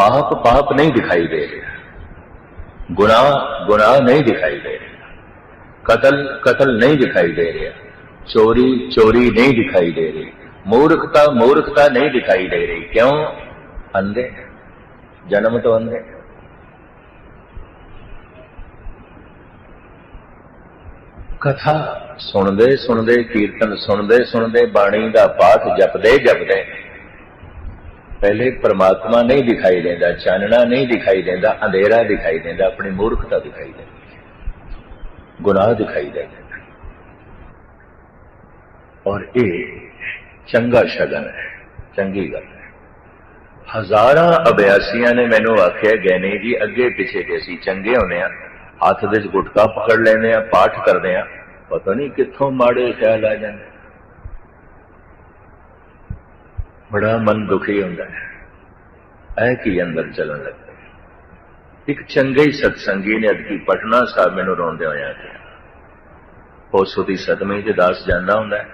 पाप पाप नहीं दिखाई दे रहा गुनाह गुनाह नहीं दिखाई दे रहा कत्ल कत्ल नहीं दिखाई दे रहा चोरी चोरी नहीं दिखाई दे रही मूर्खता मूर्खता नहीं दिखाई दे रही क्यों अंधे जन्म तो अंधे ਕਥਾ ਸੁਣਦੇ ਸੁਣਦੇ ਕੀਰਤਨ ਸੁਣਦੇ ਸੁਣਦੇ ਬਾਣੀ ਦਾ ਪਾਠ ਜਪਦੇ ਜਪਦੇ ਪਹਿਲੇ ਪਰਮਾਤਮਾ ਨਹੀਂ ਦਿਖਾਈ ਦਿੰਦਾ, ਚਾਨਣਾ ਨਹੀਂ ਦਿਖਾਈ ਦਿੰਦਾ, ਅੰਧੇਰਾ ਦਿਖਾਈ ਦਿੰਦਾ, ਆਪਣੀ ਮੂਰਖਤਾ ਦਿਖਾਈ ਦਿੰਦਾ ਗੁਨਾਹ ਦਿਖਾਈ ਦਿੰਦਾ ਔਰ ਇਹ ਚੰਗਾ ਸ਼ਗਨ ਹੈ, ਚੰਗੀ ਗੱਲ ਹੈ। ਹਜ਼ਾਰਾਂ ਅਭਿਆਸੀਆਂ ਨੇ ਮੈਨੂੰ ਆਖਿਆ ਗੈਨੀ ਜੀ, ਅੱਗੇ ਪਿੱਛੇ ਤੇ ਅਸੀਂ ਚੰਗੇ ਹੁੰਦੇ ਆ ਹੱਥ ਦੇ ਵਿੱਚ ਗੁਟਕਾ ਪਕੜ ਲੈਂਦੇ ਆ ਪਾਠ ਕਰਦੇ ਆ ਪਤਾ ਨਹੀਂ ਕਿੱਥੋਂ ਮਾੜੇ ਖਿਆਲ ਆ ਜਾਂਦੇ। ਬੜਾ ਮਨ ਦੁਖੀ ਹੁੰਦਾ ਹੈ। ਐ ਕੀ ਅੰਦਰ ਚੱਲਣ ਲੱਗਦਾ ਇੱਕ ਚੰਗੇ ਹੀ ਸਤਸੰਗੀ ਨੇ ਅਦਕੀ ਪਟਨਾ ਸਾਹਿਬ ਮੈਨੂੰ ਰੋਂਦੇ ਹੋਇਆ ਕਿਹਾ। ਉਸ ਦੀ ਸਦਮੇ ਤੇ ਦਾਸ ਜਾਂਦਾ ਹੁੰਦਾ ਹੈ।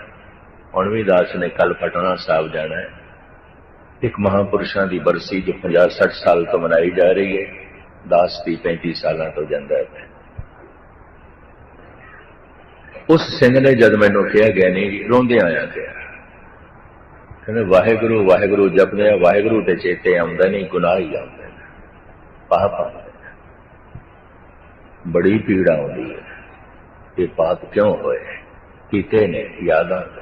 ਹੁਣ ਵੀ ਦਾਸ ਨੇ ਕੱਲ ਪਟਨਾ ਸਾਹਿਬ ਜਾਣਾ ਹੈ। ਇੱਕ ਮਹਾਪੁਰਸ਼ਾਂ ਦੀ ਬਰਸੀ ਜੋ 50 60 ਸਾਲ ਤੋਂ ਮਨਾਈ ਜਾ ਰਹੀ ਹੈ, ਦਾਸ ਦੀ 35 ਸਾਲਾਂ ਤੋਂ ਜਾਂਦਾ ਹੈ। ਉਸ ਸਿੰਘ ਨੇ ਜਦ ਮੈਨੂੰ ਕਿਹਾ ਗਿਆ ਨਹੀਂ ਰੋਂਦੇ ਆਇਆ ਗਿਆ ਕਹਿੰਦੇ ਵਾਹਿਗੁਰੂ ਵਾਹਿਗੁਰੂ ਜਪਦੇ ਆ, ਵਾਹਿਗੁਰੂ ਤੇ ਚੇਤੇ ਆਉਂਦਾ ਨਹੀਂ, ਗੁਨਾਹ ਹੀ ਆਉਂਦੇ ਨੇ ਪਾਪ ਆਉਂਦਾ ਬੜੀ ਪੀੜਾ ਆਉਂਦੀ ਹੈ। ਇਹ ਪਾਪ ਕਿਉਂ ਹੋਏ? ਕੀਤੇ ਨੇ, ਯਾਦਾਂ ਆਉਂਦੇ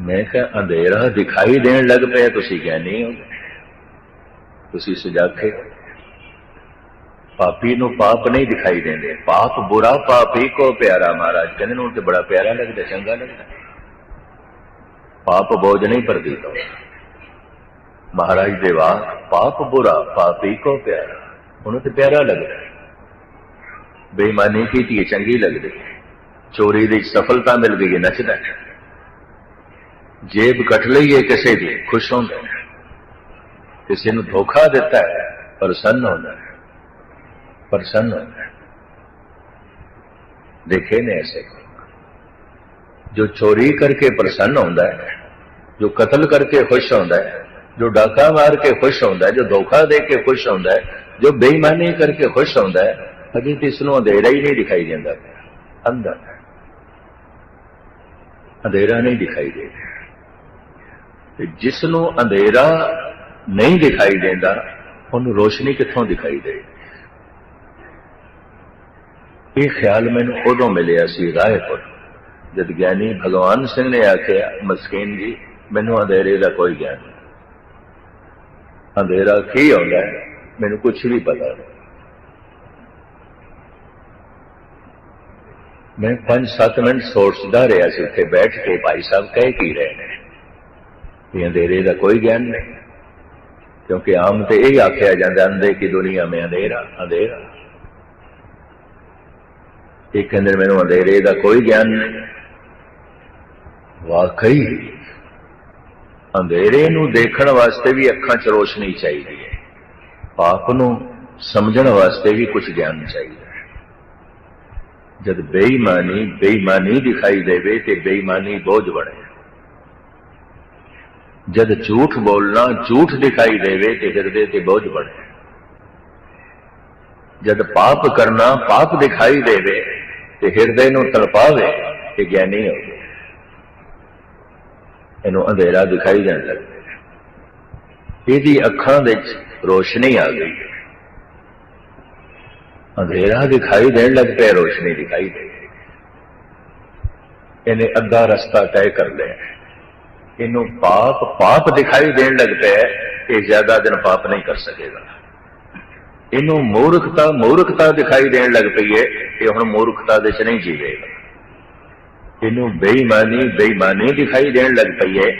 ਮੈਂ ਕਿਹਾ, ਅੰਧੇਰਾ ਦਿਖਾਈ ਦੇਣ ਲੱਗ ਪਿਆ ਤੁਸੀਂ ਗਿਆਨੀ ਹੋ ਤੁਸੀਂ ਸੁਜਾਖੇ ਹੋ। ਪਾਪੀ ਨੂੰ ਪਾਪ ਨਹੀਂ ਦਿਖਾਈ ਦਿੰਦੇ। ਪਾਪ ਬੁਰਾ ਪਾਪੀ ਕੋ ਪਿਆਰਾ ਮਹਾਰਾਜ। ਕਹਿੰਦੇ ਨੂੰ ਤੇ ਬੜਾ ਪਿਆਰਾ ਲੱਗਦਾ, ਚੰਗਾ ਲੱਗਦਾ। پاپ بوجھ نہیں پر دیتا مہاراج دیوا پاپ برا پاپی کو پیارا انہوں تو پیارا لگ رہا ہے بےمانی کی تھی چنگی لگ رہی چوری دی سفلتا مل گئی نچدا جیب کٹ لیے کسی بھی خوش ہوں گے کسی نے دھوکھا دیتا ہے پرسن ہونا ہے پرسن ہونا ہے دیکھے نے ایسے جو چوری کر کے پرسن ہوتا ہے ਜੋ ਕਤਲ ਕਰਕੇ ਖੁਸ਼ ਹੁੰਦਾ ਹੈ, ਜੋ ਡਾਕਾ ਮਾਰ ਕੇ ਖੁਸ਼ ਹੁੰਦਾ ਹੈ, ਜੋ ਧੋਖਾ ਦੇ ਕੇ ਖੁਸ਼ ਹੁੰਦਾ ਹੈ, ਜੋ ਬੇਈਮਾਨੀ ਕਰਕੇ ਖੁਸ਼ ਹੁੰਦਾ ਹੈ, ਅਜੇ ਇਸ ਨੂੰ ਅੰਧੇਰਾ ਹੀ ਨਹੀਂ ਦਿਖਾਈ ਦਿੰਦਾ। ਅੰਦਰ ਅੰਧੇਰਾ ਨਹੀਂ ਦਿਖਾਈ ਦੇ ਤੇ ਜਿਸ ਨੂੰ ਅੰਧੇਰਾ ਨਹੀਂ ਦਿਖਾਈ ਦਿੰਦਾ, ਉਹਨੂੰ ਰੋਸ਼ਨੀ ਕਿੱਥੋਂ ਦਿਖਾਈ ਦੇ? ਇਹ ਖਿਆਲ ਮੈਨੂੰ ਉਦੋਂ ਮਿਲਿਆ ਸੀ ਰਾਏਪੁਰ, ਜਦ ਗਿਆਨੀ ਭਗਵਾਨ ਸਿੰਘ ਨੇ ਆਖਿਆ, ਮਸਕੀਨ ਜੀ ਮੈਨੂੰ ਅੰਧੇਰੇ ਦਾ ਕੋਈ ਗਿਆਨ ਨਹੀਂ। ਅੰਧੇਰਾ ਕੀ ਹੁੰਦਾ ਹੈ, ਮੈਨੂੰ ਕੁਝ ਵੀ ਪਤਾ ਨਹੀਂ। ਮੈਂ 5-7 ਮਿੰਟ ਸੋਚਦਾ ਰਿਹਾ ਸੀ, ਉੱਥੇ ਬੈਠ ਕੇ ਭਾਈ ਸਾਹਿਬ ਕਹਿ ਕੀ ਰਹੇ ਨੇ ਵੀ ਅੰਧੇਰੇ ਦਾ ਕੋਈ ਗਿਆਨ ਨਹੀਂ। ਕਿਉਂਕਿ ਆਮ ਤੇ ਇਹ ਆਖਿਆ ਜਾਂਦਾ ਅੰਧੇ ਕੀ ਦੁਨੀਆ ਮੇਂ ਅੰਧੇਰਾ ਅੰਧੇਰਾ। ਇਹ ਕਹਿੰਦੇ ਮੈਨੂੰ ਅੰਧੇਰੇ ਦਾ ਕੋਈ ਗਿਆਨ ਨਹੀਂ। ਵਾਕਈ ਅੰਧੇਰੇ ਨੂੰ ਦੇਖਣ ਵਾਸਤੇ ਵੀ ਅੱਖਾਂ 'ਚ ਰੋਸ਼ਨੀ ਚਾਹੀਦੀ ਹੈ। ਪਾਪ ਨੂੰ ਸਮਝਣ ਵਾਸਤੇ ਵੀ ਕੁਝ ਗਿਆਨ ਚਾਹੀਦਾ ਹੈ। ਜਦ ਬੇਈਮਾਨੀ ਬੇਈਮਾਨੀ ਦਿਖਾਈ ਦੇਵੇ ਤੇ ਬੇਈਮਾਨੀ ਬੋਝ ਬਣੇ। ਜਦ ਝੂਠ ਬੋਲਣਾ ਝੂਠ ਦਿਖਾਈ ਦੇਵੇ ਤੇ ਹਿਰਦੇ ਤੇ ਬੋਝ ਬਣੇ। ਜਦ ਪਾਪ ਕਰਨਾ ਪਾਪ ਦਿਖਾਈ ਦੇਵੇ ਤੇ ਹਿਰਦੇ ਨੂੰ ਤੜਪਾਵੇ ਤੇ ਗਿਆਨੀ ਹੋਵੇ। ਇਹਨੂੰ ਅੰਧੇਰਾ ਦਿਖਾਈ ਜਾਣ ਪਿਆ। ਇਹਦੀ ਅੱਖਾਂ ਵਿੱਚ ਰੋਸ਼ਨੀ ਆ ਗਈ। ਅੰਧੇਰਾ ਦਿਖਾਈ ਦੇਣ ਲੱਗ ਪਿਆ, ਰੋਸ਼ਨੀ ਦਿਖਾਈ ਦੇ ਇਹਨੇ ਅੱਧਾ ਰਸਤਾ ਤੈਅ ਕਰ ਲਿਆ। ਇਹਨੂੰ ਪਾਪ ਪਾਪ ਦਿਖਾਈ ਦੇਣ ਲੱਗ ਪਿਆ, ਇਹ ਜ਼ਿਆਦਾ ਦਿਨ ਪਾਪ ਨਹੀਂ ਕਰ ਸਕੇਗਾ। ਇਹਨੂੰ ਮੂਰਖਤਾ ਮੂਰਖਤਾ ਦਿਖਾਈ ਦੇਣ ਲੱਗ ਪਈ ਹੈ ਇਹ ਹੁਣ ਮੂਰਖਤਾ ਦੇ ਚ ਨਹੀਂ ਜੀਵੇਗਾ। ਇਹਨੂੰ ਬੇਈਮਾਨੀ ਬੇਈਮਾਨੀ ਦਿਖਾਈ ਦੇਣ ਲੱਗ ਪਈ ਹੈ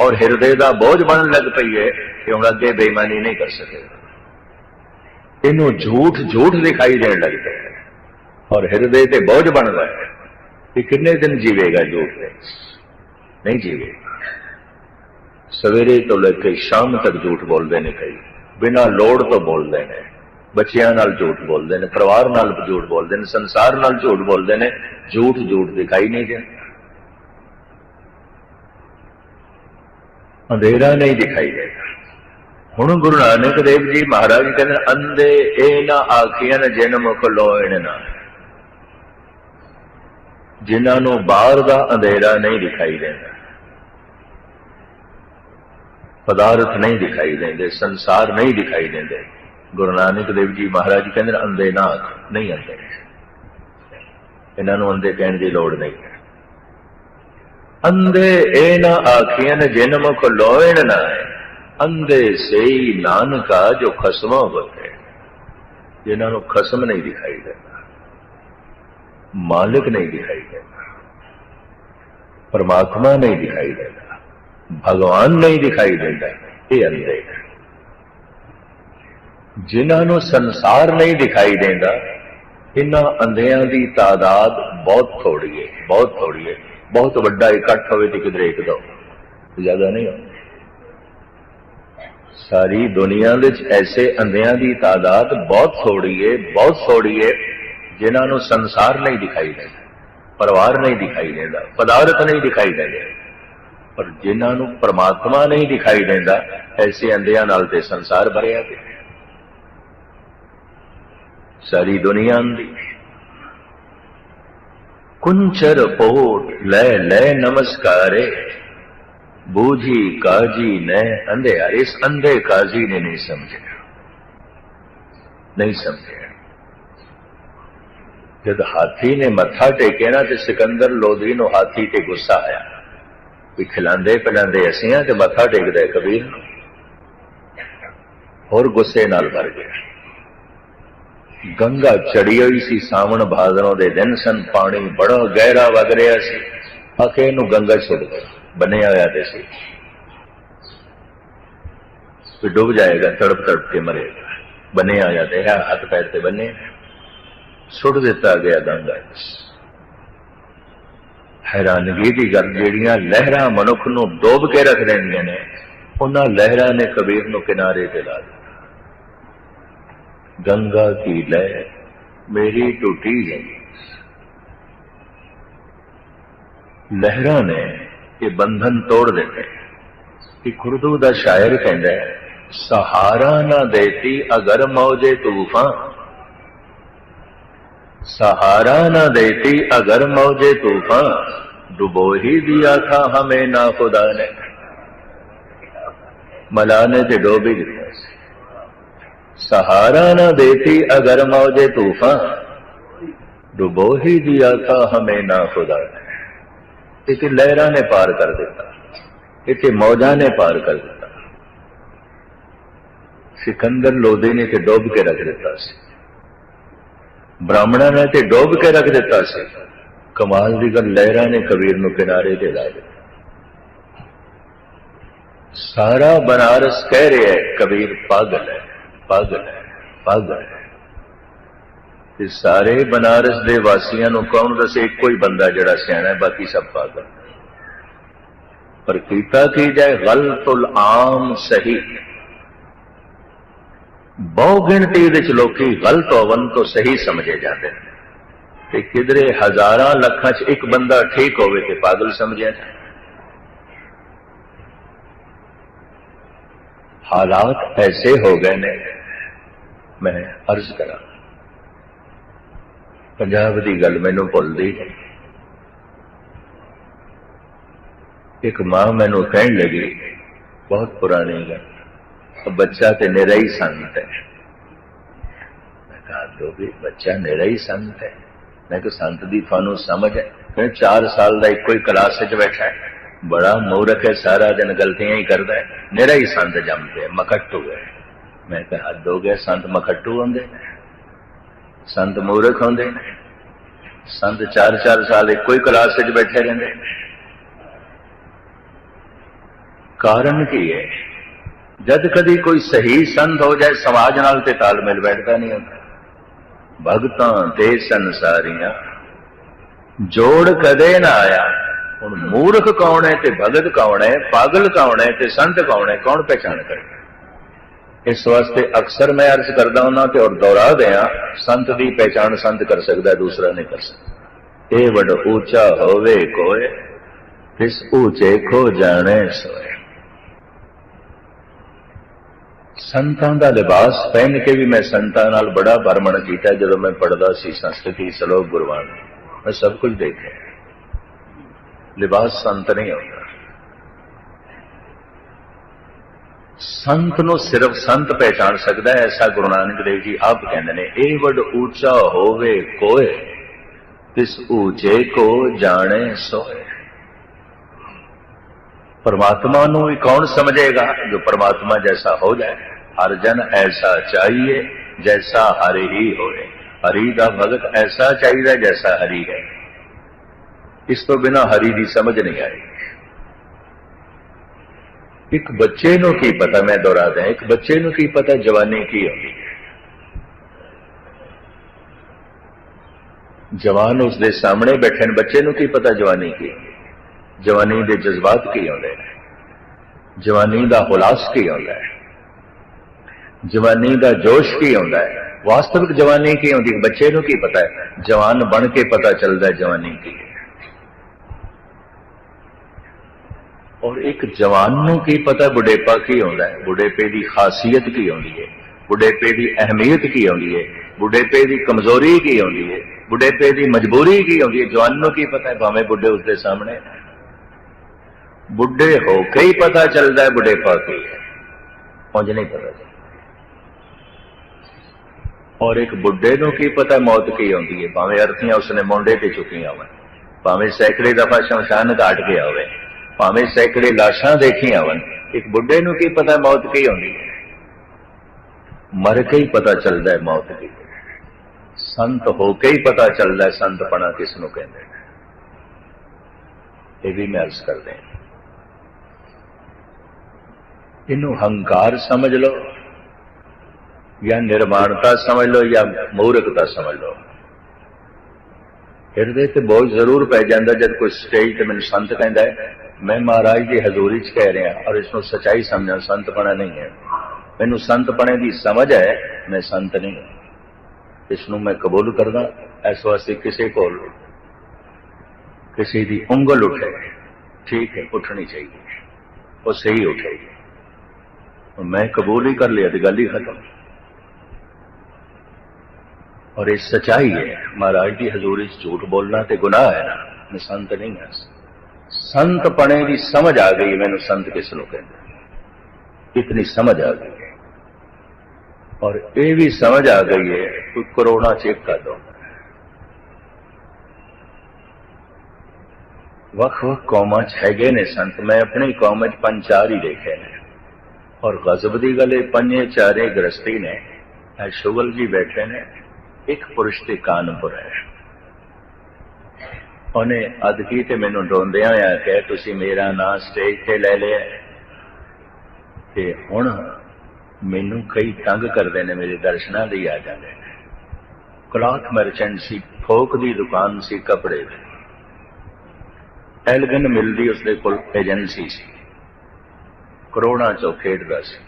ਔਰ ਹਿਰਦੇ ਦਾ ਬੋਝ ਬਣਨ ਲੱਗ ਪਈ ਹੈ ਕਿ ਹੁਣ ਅੱਗੇ ਬੇਈਮਾਨੀ ਨਹੀਂ ਕਰ ਸਕੇਗਾ ਇਹਨੂੰ ਝੂਠ ਝੂਠ ਦਿਖਾਈ ਦੇਣ ਲੱਗ ਪਿਆ ਔਰ ਹਿਰਦੇ ਤੇ ਬੋਝ ਬਣਦਾ ਹੈ ਕਿ ਕਿੰਨੇ ਦਿਨ ਜੀਵੇਗਾ ਝੂਠ ਤੇ ਨਹੀਂ ਜੀਵੇਗਾ। ਸਵੇਰੇ ਤੋਂ ਲੈ ਕੇ ਸ਼ਾਮ ਤੱਕ ਝੂਠ ਬੋਲਦੇ ਨੇ ਕਈ। ਬਿਨਾਂ ਲੋੜ ਤੋਂ ਬੋਲਦੇ ਨੇ। ਬੱਚਿਆਂ ਨਾਲ ਝੂਠ ਬੋਲਦੇ ਨੇ, ਪਰਿਵਾਰ ਨਾਲ ਝੂਠ ਬੋਲਦੇ ਨੇ, ਸੰਸਾਰ ਨਾਲ ਝੂਠ ਬੋਲਦੇ ਨੇ, ਝੂਠ ਝੂਠ ਦਿਖਾਈ ਨਹੀਂ ਦਿੰਦਾ। ਅੰਧੇਰਾ ਨਹੀਂ ਦਿਖਾਈ ਦੇਗਾ ਹੁਣ ਗੁਰੂ ਨਾਨਕ ਦੇਵ ਜੀ ਮਹਾਰਾਜ ਕਹਿੰਦੇ ਅੰਦੇ ਇਹ ਨਾ ਆਖੀਆਂ ਨ, ਜਿਨ ਮੁਖ ਲੋਇਣ ਨਾ। ਜਿਨ੍ਹਾਂ ਨੂੰ ਬਾਹਰ ਦਾ ਅੰਧੇਰਾ ਨਹੀਂ ਦਿਖਾਈ ਦਿੰਦਾ। ਪਦਾਰਥ ਨਹੀਂ ਦਿਖਾਈ ਦਿੰਦੇ, ਸੰਸਾਰ ਨਹੀਂ ਦਿਖਾਈ ਦਿੰਦੇ। ਗੁਰੂ ਨਾਨਕ ਦੇਵ ਜੀ ਮਹਾਰਾਜ ਕਹਿੰਦੇ ਨੇ, ਅੰਧੇ ਨਾ ਨਹੀਂ ਅੰਦੇ ਇਹਨਾਂ ਨੂੰ ਅੰਦੇ ਕਹਿਣ ਦੀ ਲੋੜ ਨਹੀਂ। ਅੰਧੇ ਇਹ ਨਾ ਆਖੀਆਂ ਨ ਜਿਨ ਮੁਖ ਲੋਇਣ ਨਾ ਅੰਧੇ ਸਈ ਨਾਨਕਾ ਜੋ ਖਸਮਾ ਹੋਤੇ ਜਿਨ੍ਹਾਂ ਨੂੰ ਖਸਮ ਨਹੀਂ ਦਿਖਾਈ ਦਿੰਦਾ, ਮਾਲਕ ਨਹੀਂ ਦਿਖਾਈ ਦਿੰਦਾ, ਪਰਮਾਤਮਾ ਨਹੀਂ ਦਿਖਾਈ ਦਿੰਦਾ, ਭਗਵਾਨ ਨਹੀਂ ਦਿਖਾਈ ਦਿੰਦਾ, ਇਹ ਅੰਦੇ ਹੈ। ਜਿਨ੍ਹਾਂ ਨੂੰ ਸੰਸਾਰ ਨਹੀਂ ਦਿਖਾਈ ਦਿੰਦਾ ਇਹਨਾਂ ਅੰਧਿਆਂ ਦੀ ਤਾਦਾਦ ਬਹੁਤ ਥੋੜੀ ਹੈ ਬਹੁਤ ਥੋੜੀ ਹੈ ਬਹੁਤ ਵੱਡਾ ਇਕੱਠ ਹੋਵੇ ਤੇ ਕਿਧਰੇ ਇੱਕ ਦੋ ਜ਼ਿਆਦਾ ਨਹੀਂ ਹੋ ਸਾਰੀ ਦੁਨੀਆ ਵਿੱਚ ਐਸੇ ਅੰਧਿਆਂ ਦੀ ਤਾਦਾਦ ਬਹੁਤ ਥੋੜੀ ਹੈ ਬਹੁਤ ਥੋੜੀ ਹੈ ਜਿਨ੍ਹਾਂ ਨੂੰ ਸੰਸਾਰ ਨਹੀਂ ਦਿਖਾਈ ਦਿੰਦਾ, ਪਰਿਵਾਰ ਨਹੀਂ ਦਿਖਾਈ ਦਿੰਦਾ, ਪਦਾਰਥ ਨਹੀਂ ਦਿਖਾਈ ਦਿੰਦੇ। ਪਰ ਜਿਨ੍ਹਾਂ ਨੂੰ ਪਰਮਾਤਮਾ ਨਹੀਂ ਦਿਖਾਈ ਦਿੰਦਾ, ਐਸੇ ਅੰਧਿਆਂ ਨਾਲ ਤੇ ਸੰਸਾਰ ਭਰਿਆ ਪਿਆ। ਹੈ। ਸਾਰੀ ਦੁਨੀਆ ਅੰਧੀ ਕੁੰਚਰ ਪੋਟ ਲੈ ਲੈ ਨਮਸਕਾਰੇ ਬੂਝੀ ਕਾਜੀ ਨੇ ਅੰਧਿਆ ਇਸ ਅੰਧੇ ਕਾਜੀ ਨੇ ਨਹੀਂ ਸਮਝਿਆ ਨਹੀਂ ਸਮਝਿਆ ਜਦ ਹਾਥੀ ਨੇ ਮੱਥਾ ਟੇਕਿਆ ਨਾ ਤੇ ਸਿਕੰਦਰ ਲੋਧੀ ਨੂੰ ਹਾਥੀ ਤੇ ਗੁੱਸਾ ਆਇਆ ਵੀ ਖਿਲਾਉਂਦੇ ਪਿਲਾਉਂਦੇ ਅਸੀਂ ਆ ਤੇ ਮੱਥਾ ਟੇਕਦਾ ਕਬੀਰ ਨੂੰ ਹੋਰ ਗੁੱਸੇ ਨਾਲ ਭਰ ਗਿਆ ਗੰਗਾ ਚੜੀ ਹੋਈ ਸੀ, ਸਾਵਣ ਭਾਦਰੋਂ ਦੇ ਦਿਨ ਸਨ, ਪਾਣੀ ਬੜਾ ਗਹਿਰਾ ਵਗ ਰਿਹਾ ਸੀ। ਆਕੇ ਇਹਨੂੰ ਗੰਗਾ ਛੁੱਟ ਗਿਆ ਬਣਿਆ ਹੋਇਆ ਤੇ ਸੀ। ਵੀ ਡੁੱਬ ਜਾਏਗਾ, ਤੜਪ ਤੜਪ ਕੇ ਮਰੇਗਾ। ਬਣਿਆ ਹੋਇਆ ਤੇ ਹੈ, ਹੱਥ ਪੈਰ ਤੇ ਬੰਨੇ ਸੁੱਟ ਦਿੱਤਾ ਗਿਆ ਗੰਗਾ ਹੈਰਾਨਗੀ ਦੀ ਗੱਲ, ਜਿਹੜੀਆਂ ਲਹਿਰਾਂ ਮਨੁੱਖ ਨੂੰ ਡੋਬ ਕੇ ਰੱਖ ਦਿੰਦੀਆਂ ਨੇ, ਉਹਨਾਂ ਲਹਿਰਾਂ ਨੇ ਕਬੀਰ ਨੂੰ ਕਿਨਾਰੇ ਤੇ ਲਾ ਦਿੱਤਾ। گنگا کی لے میری ٹوٹی گئی۔ لہرا نے یہ بندھن توڑ دیتے کہ خردو دا شاعر کہندا ہے، سہارا نہ دیتی اگر موجے طوفان۔ سہارا نہ دیتی اگر موجے طوفان، ڈبو ہی دیا تھا ہمیں نہ خدا نے۔ ملانے سے ڈوبی گئی सहारा न देती अगर मौजे तूफान डुबो ही दिया था हमें ना खुदा ने इसे लहरा ने पार कर दिता इसे मौजा ने पार कर दिता सिकंदर लोधी ने ते डोब के रख दिता सी ਬ੍ਰਾਹਮਣਾਂ ਨੇ ਤੇ ਡੋਬ ਕੇ ਰੱਖ ਦਿੱਤਾ ਸੀ ਕਮਾਲ ਦੀ ਗੱਲ ਲਹਿਰਾਂ ਨੇ ਕਬੀਰ ਨੂੰ ਕਿਨਾਰੇ ਤੇ ਲਾ ਦਿੱਤਾ ਸਾਰਾ ਬਨਾਰਸ ਕਹਿ ਰਿਹਾ ਹੈ ਕਬੀਰ ਪਾਗਲ ਹੈ ਪਾਗਲ ਹੈ ਪਾਗਲ ਹੈ। ਤੇ ਸਾਰੇ ਬਨਾਰਸ ਦੇ ਵਾਸੀਆਂ ਨੂੰ ਕੌਣ ਦੱਸੇ? ਇੱਕੋ ਹੀ ਬੰਦਾ ਜਿਹੜਾ ਸਿਆਣਾ ਹੈ, ਬਾਕੀ ਸਭ ਪਾਗਲ ਪਰ ਕੀਤਾ ਕੀ ਜਾਏ? ਗਲਤੁਲ ਆਮ ਸਹੀ। ਬਹੁ ਗਿਣਤੀ ਵਿੱਚ ਲੋਕੀ ਗਲਤ ਹੋਵਨ ਤੋਂ ਸਹੀ ਸਮਝੇ ਜਾਂਦੇ ਨੇ। ਤੇ ਕਿਧਰੇ ਹਜ਼ਾਰਾਂ ਲੱਖਾਂ 'ਚ ਇੱਕ ਬੰਦਾ ਠੀਕ ਹੋਵੇ ਤੇ ਪਾਗਲ ਸਮਝਿਆ ਜਾਂਦਾ ਹਾਲਾਤ ਐਸੇ ਹੋ ਗਏ ਨੇ ਮੈਂ ਅਰਜ਼ ਕਰਾਂ। ਪੰਜਾਬ ਦੀ ਗੱਲ ਮੈਨੂੰ ਭੁੱਲਦੀ ਹੈ ਇੱਕ ਮਾਂ ਮੈਨੂੰ ਕਹਿਣ ਲੱਗੀ, ਬਹੁਤ ਪੁਰਾਣੀ ਗੱਲ ਬੱਚਾ ਤੇ ਨਿਰਾ ਹੀ ਸੰਤ ਹੈ। ਮੈਂ ਕਹਾ ਦੋਗੇ ਬੱਚਾ ਨਿਰਾ ਹੀ ਸੰਤ ਹੈ। ਮੈਂ ਕਿ ਸੰਤ ਦੀ ਤੁਹਾਨੂੰ ਸਮਝ ਹੈ? ਕਿ 4 ਸਾਲ ਦਾ ਇੱਕੋ ਹੀ ਕਲਾਸ ਵਿੱਚ ਬੈਠਾ ਹੈ। ਬੜਾ ਮੂਰਖ ਹੈ, ਸਾਰਾ ਦਿਨ ਗਲਤੀਆਂ ਹੀ ਕਰਦਾ ਹੈ। ਨਿਰਾ ਹੀ ਸੰਤ ਜੰਮਦੇ ਮਕਟੂ ਹੈ ਮੈਂ ਕਿਹਾ ਹੱਦ ਹੋ ਗਿਆ, ਸੰਤ ਮਖੱਟੂ ਹੁੰਦੇ ਸੰਤ ਮੂਰਖ ਹੁੰਦੇ ਨੇ, ਸੰਤ 4-4 ਸਾਲ ਇੱਕੋ ਹੀ ਕਲਾਸ ਵਿੱਚ ਬੈਠੇ ਰਹਿੰਦੇ ਕਾਰਨ ਕੀ ਹੈ? ਜਦ ਕਦੀ ਕੋਈ ਸਹੀ ਸੰਤ ਹੋ ਜਾਏ, ਸਮਾਜ ਨਾਲ ਤੇ ਤਾਲਮੇਲ ਬੈਠਦਾ ਨਹੀਂ ਹੁੰਦਾ। ਭਗਤਾਂ ਤੇ ਸੰਸਾਰੀਆਂ, ਜੋੜ ਕਦੇ ਨਾ ਆਇਆ। ਹੁਣ ਮੂਰਖ ਕੌਣ ਹੈ ਤੇ ਭਗਤ ਕੌਣ ਹੈ, ਪਾਗਲ ਕੌਣ ਹੈ ਤੇ ਸੰਤ ਕੌਣ ਹੈ, ਕੌਣ ਪਹਿਚਾਣ ਕਰੇ? ਇਸ ਵਾਸਤੇ ਅਕਸਰ ਮੈਂ ਅਰਜ਼ ਕਰਦਾ ਹਾਂ ਤੇ ਔਰ ਦੁਹਰਾ ਦਿਆਂ, ਸੰਤ ਦੀ ਪਹਿਚਾਣ ਸੰਤ ਕਰ ਸਕਦਾ ਦੂਸਰਾ ਨਹੀਂ ਕਰ ਸਕਦਾ। ਇਹ ਵੱਡ ਉੱਚਾ ਹੋਵੇ ਕੋਏ, ਇਸ ਉੱਚੇ ਖੋ ਜਾਣੇ ਸੋਏ। ਸੰਤਾਂ ਦਾ ਲਿਬਾਸ ਪਹਿਨ ਕੇ ਵੀ ਮੈਂ ਸੰਤਾਂ ਨਾਲ ਬੜਾ ਵਰਮਣ ਕੀਤਾ ਜਦੋਂ ਮੈਂ ਪੜਦਾ ਸੀ ਸੰਸਕ੍ਰਿਤੀ ਸ਼ਲੋਕ ਗੁਰਬਾਣੀ। ਮੈਂ ਸਭ ਕੁਝ ਦੇਖਿਆ। ਲਿਬਾਸ ਸੰਤ ਨਹੀਂ ਹੁੰਦਾ। ਸੰਤ ਨੂੰ ਸਿਰਫ ਸੰਤ ਪਹਿਚਾਨ ਸਕਦਾ ਹੈ, ਐਸਾ ਗੁਰੂ ਨਾਨਕ ਦੇਵ ਜੀ ਆਪ ਕਹਿੰਦੇ ਨੇ, ਇਹ ਵੱਡ ਉੱਚਾ ਹੋਵੇ ਕੋਏ, ਤਿਸ ਊਜੇ ਕੋ ਜਾਣੇ ਸੋਏ। ਪਰਮਾਤਮਾ ਨੂੰ ਵੀ ਕੌਣ ਸਮਝੇਗਾ, ਜੋ ਪਰਮਾਤਮਾ ਜੈਸਾ ਹੋ ਜਾਏ, ਹਰ ਜਨ ਐਸਾ ਚਾਹੀਏ, ਜੈਸਾ ਹਰਿ ਹੀ ਹੋਵੇ ਹਰੀ ਦਾ ਭਗਤ ਐਸਾ ਚਾਹੀਦਾ ਜੈਸਾ ਹਰੀ ਹੈ। ਇਸ ਤੋਂ ਬਿਨਾ ਹਰੀ ਦੀ ਸਮਝ ਨਹੀਂ ਆਏਗੀ। ਇੱਕ ਬੱਚੇ ਨੂੰ ਕੀ ਪਤਾ ਮੈਂ ਦੁਹਰਾਦਾ ਇੱਕ ਬੱਚੇ ਨੂੰ ਕੀ ਪਤਾ ਜਵਾਨੀ ਕੀ ਹੁੰਦੀ ਹੈ ਜਵਾਨ ਉਸ ਦੇ ਸਾਹਮਣੇ ਬੈਠੇ ਨੇ ਬੱਚੇ ਨੂੰ ਕੀ ਪਤਾ ਜਵਾਨੀ ਕੀ ਹੁੰਦੀ ਹੈ ਜਵਾਨੀ ਦੇ ਜਜ਼ਬਾਤ ਕੀ ਹੁੰਦੇ ਨੇ ਜਵਾਨੀ ਦਾ ਹੁਲਾਸ ਕੀ ਹੁੰਦਾ ਹੈ ਜਵਾਨੀ ਦਾ ਜੋਸ਼ ਕੀ ਹੁੰਦਾ ਹੈ ਵਾਸਤਵਿਕ ਜਵਾਨੀ ਕੀ ਹੁੰਦੀ ਹੈ ਬੱਚੇ ਨੂੰ ਕੀ ਪਤਾ ਹੈ ਜਵਾਨ ਬਣ ਕੇ ਪਤਾ ਚੱਲਦਾ ਹੈ ਜਵਾਨੀ ਕੀ ਹੈ ਔਰ ਇੱਕ ਜਵਾਨ ਨੂੰ ਕੀ ਪਤਾ ਬੁਢੇਪਾ ਕੀ ਹੁੰਦਾ ਹੈ? ਬੁਢੇਪੇ ਦੀ ਖਾਸੀਅਤ ਕੀ ਹੁੰਦੀ ਹੈ? ਬੁਢੇਪੇ ਦੀ ਅਹਿਮੀਅਤ ਕੀ ਹੁੰਦੀ ਹੈ? ਬੁਢੇਪੇ ਦੀ ਕਮਜ਼ੋਰੀ ਕੀ ਹੁੰਦੀ ਹੈ? ਬੁਢੇਪੇ ਦੀ ਮਜਬੂਰੀ ਕੀ ਹੁੰਦੀ ਹੈ? ਜਵਾਨ ਨੂੰ ਕੀ ਪਤਾ ਹੈ? ਭਾਵੇਂ ਬੁੱਢੇ ਉਸਦੇ ਸਾਹਮਣੇ ਬੁੱਢੇ ਹੋ ਕੇ ਹੀ ਪਤਾ ਚੱਲਦਾ ਹੈ ਬੁਢੇਪਾ ਕੀ ਹੈ। ਉਂਝ ਨਹੀਂ ਪਤਾ ਔਰ ਇੱਕ ਬੁੱਢੇ ਨੂੰ ਕੀ ਪਤਾ ਮੌਤ ਕੀ ਆਉਂਦੀ ਹੈ? ਭਾਵੇਂ ਅਰਥੀਆਂ ਉਸਨੇ ਮੋਢੇ ਤੇ ਚੁੱਕੀਆਂ ਹੋਣ। ਭਾਵੇਂ ਸੈਂਕੜੇ ਦਫਾ ਸ਼ਮਸ਼ਾਨ ਘਾਟ ਕੇ ਆਵੇ ਭਾਵੇਂ ਸੈਂਕੜੇ ਲਾਸ਼ਾਂ ਦੇਖੀਆਂ ਵਨ ਇੱਕ ਬੁੱਢੇ ਨੂੰ ਕੀ ਪਤਾ ਮੌਤ ਕੀ ਹੁੰਦੀ ਹੈ? ਮਰ ਕੇ ਹੀ ਪਤਾ ਚੱਲਦਾ ਹੈ ਮੌਤ ਕੀ ਸੰਤ ਹੋ ਕੇ ਹੀ ਪਤਾ ਚੱਲਦਾ ਹੈ ਸੰਤਪਣਾ ਕਿਸ ਨੂੰ ਕਹਿੰਦੇ ਨੇ। ਇਹ ਵੀ ਮੈਂ ਅਰਜ਼ ਕਰਦੇ ਇਹਨੂੰ ਹੰਕਾਰ ਸਮਝ ਲਓ, ਜਾਂ ਨਿਰਮਾਣਤਾ ਸਮਝ ਲਓ, ਜਾਂ ਮੂਰਖਤਾ ਸਮਝ ਲਓ। ਹਿਰਦੇ ਤੇ ਬਹੁਤ ਜ਼ਰੂਰ ਪੈ ਜਾਂਦਾ ਜਦ ਕੋਈ ਸਟੇਜ ਤੇ ਮੈਨੂੰ ਸੰਤ ਕਹਿੰਦਾ ਹੈ। ਮੈਂ ਮਹਾਰਾਜ ਦੀ ਹਜ਼ੂਰੀ 'ਚ ਕਹਿ ਰਿਹਾ ਔਰ ਇਸ ਨੂੰ ਸਚਾਈ ਸਮਝਣਾ ਸੰਤਪਣਾ ਨਹੀਂ ਹੈ ਮੈਨੂੰ ਸੰਤਪਣੇ ਦੀ ਸਮਝ ਹੈ ਮੈਂ ਸੰਤ ਨਹੀਂ ਇਸ ਨੂੰ ਮੈਂ ਕਬੂਲ ਕਰਦਾ ਇਸ ਵਾਸਤੇ ਕਿਸੇ ਕੋਲ ਕਿਸੇ ਦੀ ਉਂਗਲ ਉੱਠੇ ਠੀਕ ਹੈ ਉੱਠਣੀ ਚਾਹੀਦੀ ਉਹ ਸਹੀ ਉੱਠੇਗੀ ਮੈਂ ਕਬੂਲ ਹੀ ਕਰ ਲਿਆ ਤੇ ਗੱਲ ਹੀ ਖਤਮ ਔਰ ਇਹ ਸਚਾਈ ਹੈ ਮਹਾਰਾਜ ਦੀ ਹਜ਼ੂਰੀ 'ਚ ਝੂਠ ਬੋਲਣਾ ਤੇ ਗੁਨਾਹ ਹੈ ਨਾ ਮੈਂ ਸੰਤ ਨਹੀਂ ਹਾਂ ਸੰਤ ਪਣੇ ਦੀ ਸਮਝ ਆ ਗਈ, ਮੈਨੂੰ ਸੰਤ ਕਿਸ ਨੂੰ ਕਹਿੰਦੇ? ਇਤਨੀ ਸਮਝ ਆ ਗਈ ਹੈ। ਔਰ ਇਹ ਵੀ ਸਮਝ ਆ ਗਈ ਹੈ ਕਿ ਕਰੋਨਾ ਚੈੱਕ ਕਰ ਦੋ। ਵੱਖ ਵੱਖ ਕੌਮਾਂ 'ਚ ਹੈਗੇ ਨੇ ਸੰਤ, ਮੈਂ ਆਪਣੀ ਕੌਮ 'ਚ ਪੰਜ ਚਾਰ ਹੀ ਦੇਖੇ ਨੇ। ਔਰ ਗਜ਼ਬ ਦੀ ਗੱਲ, ਇਹ ਪੰਜੇ ਚਾਰੇ ਗ੍ਰਸਤੀ ਨੇ। ਇਹ ਸ਼ੁਗਲ ਜੀ ਬੈਠੇ ਨੇ ਇੱਕ ਪੁਰਸ਼ ਤੇ ਕਾਨਪੁਰ ਹੈ ਉਹਨੇ ਅਦਕੀ ਤੇ ਮੈਨੂੰ ਡੋਂਦਿਆਂ ਹੋਇਆ ਕਿ ਤੁਸੀਂ ਮੇਰਾ ਨਾਂ ਸਟੇਜ ਤੇ ਲੈ ਲਿਆ ਤੇ ਹੁਣ ਮੈਨੂੰ ਕਈ ਤੰਗ ਕਰਦੇ ਨੇ, ਮੇਰੇ ਦਰਸ਼ਨਾਂ ਲਈ ਆ ਜਾਂਦੇ ਨੇ। ਕਲਾਥ ਮਰਚੈਂਟ ਸੀ, ਫੋਕ ਦੀ ਦੁਕਾਨ ਸੀ, ਕੱਪੜੇ ਦੀ। ਐਲਗਨ ਮਿਲਦੀ ਉਸਦੇ ਕੋਲ ਏਜੰਸੀ ਸੀ। ਕਰੋੜਾਂ ਚੋਂ ਖੇਡਦਾ ਸੀ।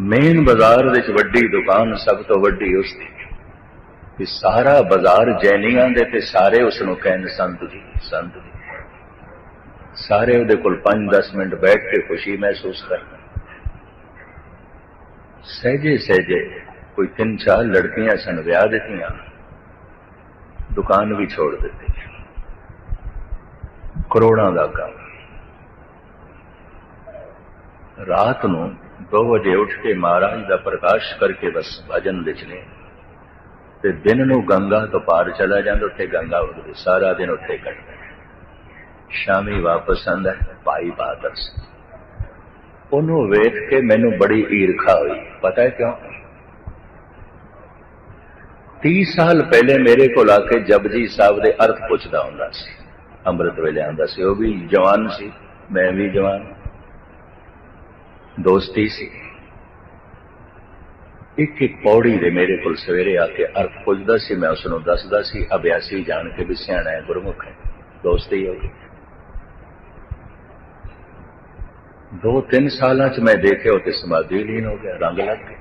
ਮੇਨ ਬਾਜ਼ਾਰ ਵਿੱਚ ਵੱਡੀ ਦੁਕਾਨ ਸਭ ਤੋਂ ਵੱਡੀ ਉਸ ਦੀ ਕਿ ਸਾਰਾ ਬਾਜ਼ਾਰ ਜੈਨੀਆਂ ਦੇ ਤੇ ਸਾਰੇ ਉਸ ਨੂੰ ਕਹਿਣ, ਸੰਤ ਜੀ ਸੰਤ ਜੀ। ਸਾਰੇ ਉਹਦੇ ਕੋਲ 5-10 ਮਿੰਟ ਬੈਠ ਕੇ ਖੁਸ਼ੀ ਮਹਿਸੂਸ ਕਰਨ। ਸਹਿਜੇ ਸਹਿਜੇ ਕੋਈ ਤਿੰਨ ਚਾਰ ਲੜਕੀਆਂ ਸਨ ਵਿਆਹ ਦਿੱਤੀਆਂ। ਦੁਕਾਨ ਵੀ ਛੋੜ ਦਿੱਤੀ। ਕਰੋੜਾਂ ਦਾ ਕੰਮ। ਰਾਤ ਨੂੰ 2 ਵਜੇ ਉੱਠ ਕੇ ਮਹਾਰਾਜ ਦਾ ਪ੍ਰਕਾਸ਼ ਕਰਕੇ ਬਸ ਭਜਨ ਲਿਖਨੇ। ਤੇ ਦਿਨ ਨੂੰ ਗੰਗਾ ਤੋਂ ਪਾਰ ਚਲਾ ਜਾਂਦਾ, ਉੱਥੇ ਗੰਗਾ ਵਗਦੀ ਸਾਰਾ ਦਿਨ ਉੱਥੇ ਕੱਟਦਾ। ਸ਼ਾਮੀ ਵਾਪਸ ਆਂਦਾ ਭਾਈ ਬਹਾਦਰ ਸਿੰਘ। ਉਹਨੂੰ ਵੇਖ ਕੇ ਮੈਨੂੰ ਬੜੀ ਈਰਖਾ ਹੋਈ। ਪਤਾ ਹੈ ਕਿਉਂ? 30 ਸਾਲ ਪਹਿਲੇ ਮੇਰੇ ਕੋਲ ਆ ਕੇ ਜਪਜੀ ਸਾਹਿਬ ਦੇ ਅਰਥ ਪੁੱਛਦਾ ਹੁੰਦਾ ਸੀ। ਅੰਮ੍ਰਿਤ ਵੇਲੇ ਆਂਦਾ ਸੀ। ਉਹ ਵੀ ਜਵਾਨ ਸੀ, ਮੈਂ ਵੀ ਜਵਾਨ। ਦੋਸਤੀ ਸੀ। ਇੱਕ ਇੱਕ ਪੌੜੀ ਦੇ ਮੇਰੇ ਕੋਲ ਸਵੇਰੇ ਆ ਕੇ ਅਰਥ ਪੁੱਛਦਾ ਸੀ, ਮੈਂ ਉਸ ਨੂੰ ਦੱਸਦਾ ਸੀ, ਅਭਿਆਸੀ ਜਾਣ ਕੇ ਵੀ ਸਿਆਣਾ ਹੈ, ਗੁਰਮੁਖ ਹੈ, ਦੋਸਤੀ ਹੋ ਗਈ ਦੋ ਤਿੰਨ ਸਾਲਾਂ ਚ ਮੈਂ ਦੇਖਿਆ, ਉਹ ਤੇ ਸਮਾਧੀ ਲੀਨ ਹੋ ਗਿਆ, ਰੰਗ ਲੱਗ ਗਿਆ।